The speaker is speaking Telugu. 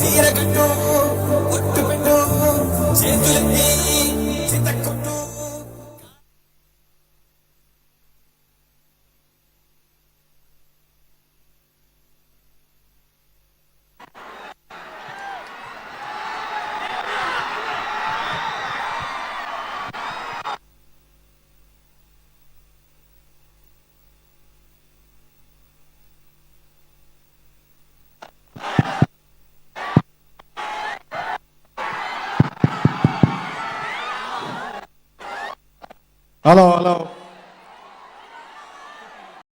சீரகட்டோ ஒட்டு பெண்ணோ சேர்த்து சித்தக்க Hello, hello.